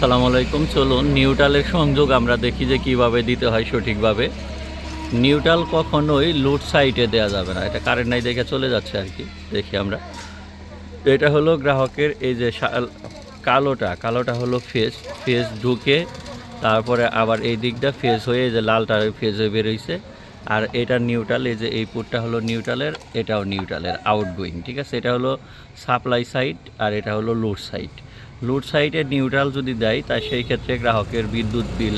সালাম আলাইকুম। চলুন নিউট্রালের সংযোগ আমরা দেখি যে কীভাবে দিতে হয় সঠিকভাবে। নিউট্রাল কখনোই লুট সাইটে দেওয়া যাবে না। এটা কারেন্ট নাই দেখে চলে যাচ্ছে আর কি। দেখি আমরা। এটা হলো গ্রাহকের এই যে কালোটা। কালোটা হলো ফেস ফেস ঢুকে তারপরে আবার এই দিকটা ফেস হয়ে যে লালটা ফেস হয়ে বেরোইছে। আর এটা নিউট্রাল, এই যে এই পুটটা হলো নিউট্রালের, এটাও নিউট্রালের আউটগোয়িং ঠিক আছে? এটা হলো সাপ্লাই সাইড আর এটা হলো লোড সাইড লোড সাইডে নিউট্রাল যদি দেয়, তা সেই ক্ষেত্রে গ্রাহকের বিদ্যুৎ বিল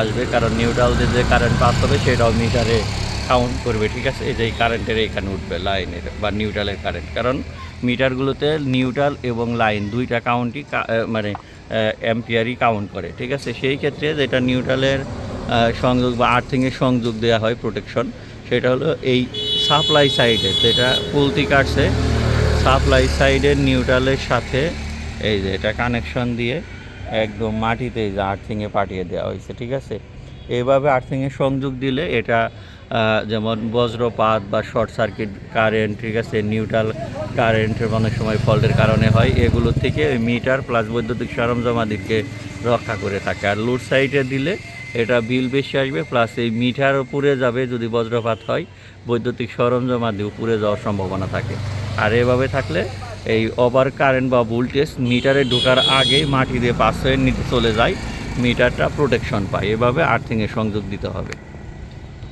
আসবে, কারণ নিউট্রাল যে যে কারেন্ট পাস হবে সেটাও মিটারে কাউন্ট করবে, ঠিক আছে? এই যে কারেন্টের এখানে উঠবে লাইনের বা নিউট্রালের কারেন্ট কারণ মিটারগুলোতে নিউট্রাল এবং লাইন দুইটা কাউন্টই মানে অ্যাম্পিয়ারই কাউন্ট করে, ঠিক আছে? সেই ক্ষেত্রে যেটা নিউট্রালের সংযোগ বা আর্থিংয়ের সংযোগ দেওয়া হয় প্রোটেকশন সেটা হলো এই সাপ্লাই সাইডে যেটা পুলতি কাটছে সাপ্লাই সাইডের নিউট্রালের সাথে এই যে এটা কানেকশন দিয়ে একদম মাটিতে যে আর্থিংয়ে পাঠিয়ে দেওয়া হয়েছে, ঠিক আছে? এইভাবে আর্থিংয়ে সংযোগ দিলে এটা যেমন বজ্রপাত বা শর্ট সার্কিট কারেন্ট ঠিক আছে? নিউট্রাল কারেন্টের অনেক সময় ফল্টের কারণে হয়। এগুলোর থেকে মিটার প্লাস বৈদ্যুতিক সরঞ্জামাদিকে রক্ষা করে থাকে। আর লুড সাইডে দিলে এটা বিল বেশি আসবে প্লাস এই মিটার উপরে যাবে যদি বজ্রপাত হয়, বৈদ্যুতিক সরঞ্জামাদি উপরে যাওয়ার সম্ভাবনা থাকে। আর এভাবে থাকলে এই ওভার কারেন্ট বা ভোল্টেজ মিটারে ঢোকার আগে মাটি দিয়ে হয়ে নিচে চলে যায় মিটারটা প্রোটেকশন পায়। এভাবে আর্থিংয়ে সংযোগ দিতে হবে।